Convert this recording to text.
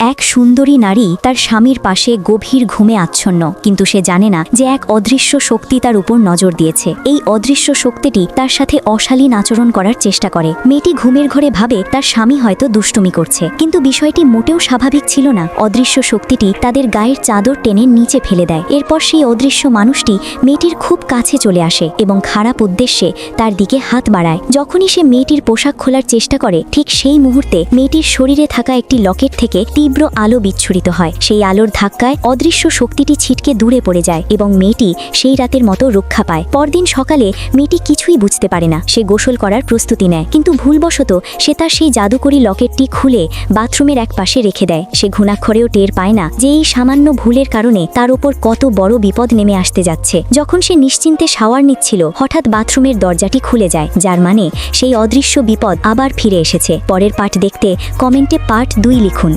এক সুন্দরী নারী তার স্বামীর পাশে গভীর ঘুমে আচ্ছন্ন, কিন্তু সে জানে না যে এক অদৃশ্য শক্তি তার উপর নজর দিয়েছে। এই অদৃশ্য শক্তিটি তার সাথে অশালীন আচরণ করার চেষ্টা করে। মেয়েটি ঘুমের ঘরে ভাবে তার স্বামী হয়তো দুষ্টুমি করছে, কিন্তু বিষয়টি মোটেও স্বাভাবিক ছিল না। অদৃশ্য শক্তিটি তাদের গায়ের চাদর টেনে নিচে ফেলে দেয়। এরপর সেই অদৃশ্য মানুষটি মেয়েটির খুব কাছে চলে আসে এবং খারাপ উদ্দেশ্যে তার দিকে হাত বাড়ায়। যখনই সে মেয়েটির পোশাক খোলার চেষ্টা করে, ঠিক সেই মুহূর্তে মেয়েটির শরীরে থাকা একটি লকেট থেকে তীব্র আলো বিচ্ছুরিত হয়। সেই আলোর ধাক্কায় অদৃশ্য শক্তিটি ছিটকে দূরে পড়ে যায় এবং মেয়েটি সেই রাতের মতো রক্ষা পায়। পরদিন সকালে মেয়েটি কিছুই বুঝতে পারে না। সে গোসল করার প্রস্তুতি নেয়। কিন্তু ভুলবশত সে তার সেই জাদুকরি লকেটটি খুলে বাথরুমের এক পাশে রেখে দেয়। সে ঘুণাক্ষরেও টের পায় না যে এই সামান্য ভুলের কারণে তার ওপর কত বড় বিপদ নেমে আসতে যাচ্ছে। যখন সে নিশ্চিন্তে শাওয়ার নিচ্ছিল, হঠাৎ বাথরুমের দরজাটি খুলে যায়, যার মানে সেই অদৃশ্য বিপদ আবার ফিরে এসেছে। পরের পাঠ দেখতে কমেন্টে পার্ট দুই লিখুন।